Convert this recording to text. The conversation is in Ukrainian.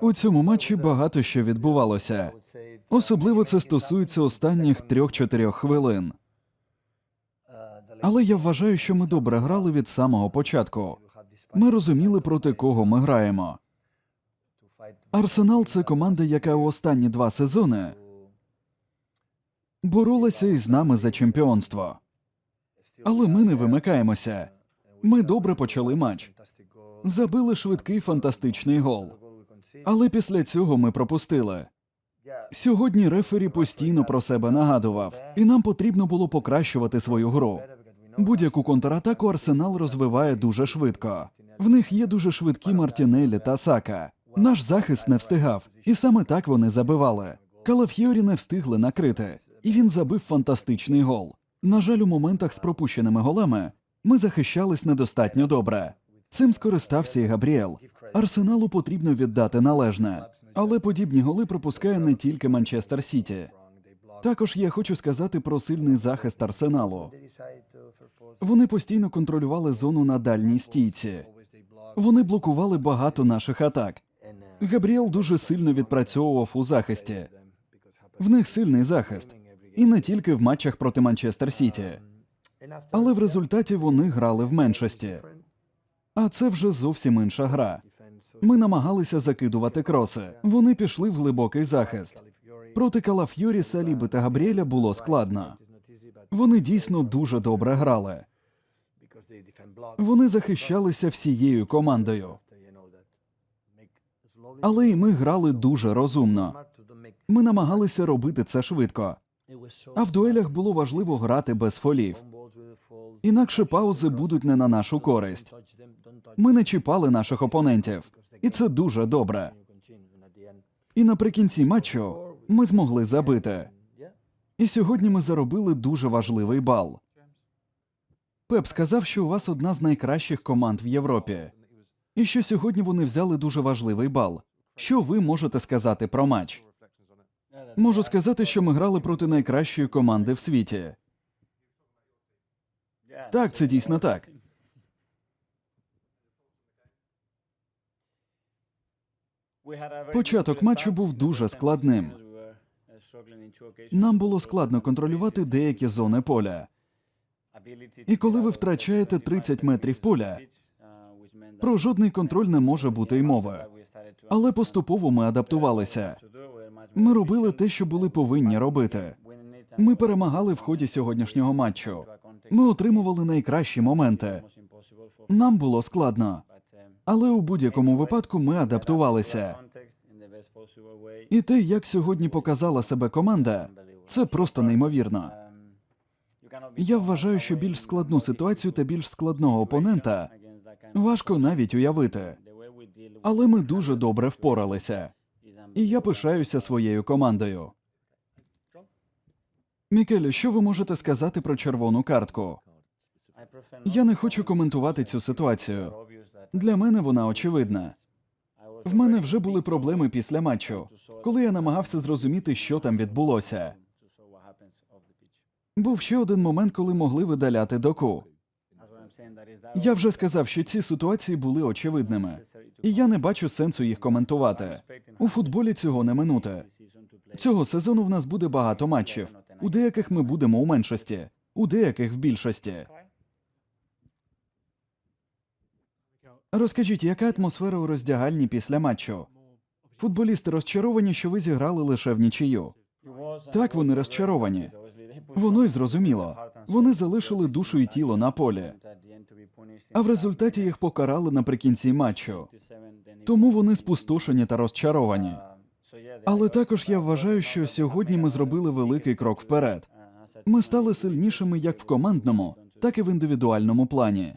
У цьому матчі багато що відбувалося. Особливо це стосується останніх трьох-чотирьох хвилин. Але я вважаю, що ми добре грали від самого початку. Ми розуміли, проти кого ми граємо. Арсенал це команда, яка у останні два сезони боролася із нами за чемпіонство. Але ми не вимикаємося. Ми добре почали матч. Забили швидкий фантастичний гол. Але після цього ми пропустили. Сьогодні рефері постійно про себе нагадував, і нам потрібно було покращувати свою гру. Будь-яку контратаку Арсенал розвиває дуже швидко. В них є дуже швидкі Мартінелі та Сака. Наш захист не встигав, і саме так вони забивали. Калафьорі не встигли накрити, і він забив фантастичний гол. На жаль, у моментах з пропущеними голами ми захищались недостатньо добре. Цим скористався і Габріел. Арсеналу потрібно віддати належне, але подібні голи пропускає не тільки Манчестер Сіті. Також я хочу сказати про сильний захист Арсеналу. Вони постійно контролювали зону на дальній стійці. Вони блокували багато наших атак. Габріел дуже сильно відпрацьовував у захисті. В них сильний захист, і не тільки в матчах проти Манчестер Сіті. Але в результаті вони грали в меншості. А це вже зовсім інша гра. Ми намагалися закидувати кроси. Вони пішли в глибокий захист. Проти Калафьорі, Саліби та Габріеля було складно. Вони дійсно дуже добре грали. Вони захищалися всією командою. Але і ми грали дуже розумно. Ми намагалися робити це швидко. А в дуелях було важливо грати без фолів. Інакше паузи будуть не на нашу користь. Ми не чіпали наших опонентів, і це дуже добре. І наприкінці матчу ми змогли забити. І сьогодні ми заробили дуже важливий бал. Пеп сказав, що у вас одна з найкращих команд в Європі, і що сьогодні вони взяли дуже важливий бал. Що ви можете сказати про матч? Можу сказати, що ми грали проти найкращої команди в світі. Так, це дійсно так. Початок матчу був дуже складним. Нам було складно контролювати деякі зони поля. І коли ви втрачаєте 30 метрів поля, Про жодний контроль не може бути й мови. Але поступово ми адаптувалися. Ми робили те, що були повинні робити. Ми перемагали в ході сьогоднішнього матчу. Ми отримували найкращі моменти. Нам було складно, але у будь-якому випадку ми адаптувалися. І те, як сьогодні показала себе команда, це просто неймовірно. Я вважаю, що більш складну ситуацію та більш складного опонента важко навіть уявити. Але ми дуже добре впоралися. І я пишаюся своєю командою. Мікеле, що ви можете сказати про червону картку? Я не хочу коментувати цю ситуацію. Для мене вона очевидна. В мене вже були проблеми після матчу, коли я намагався зрозуміти, що там відбулося. Був ще один момент, коли могли видаляти доку. Я вже сказав, що ці ситуації були очевидними, і я не бачу сенсу їх коментувати. У футболі цього не минути. Цього сезону в нас буде багато матчів. У деяких ми будемо у меншості, у деяких в більшості. Розкажіть, яка атмосфера у роздягальні після матчу? Футболісти розчаровані, що ви зіграли лише в нічию. Так, вони розчаровані. Воно й зрозуміло. Вони залишили душу і тіло на полі. А в результаті їх покарали наприкінці матчу. Тому вони спустошені та розчаровані. Але також я вважаю, що сьогодні ми зробили великий крок вперед. Ми стали сильнішими як в командному, так і в індивідуальному плані.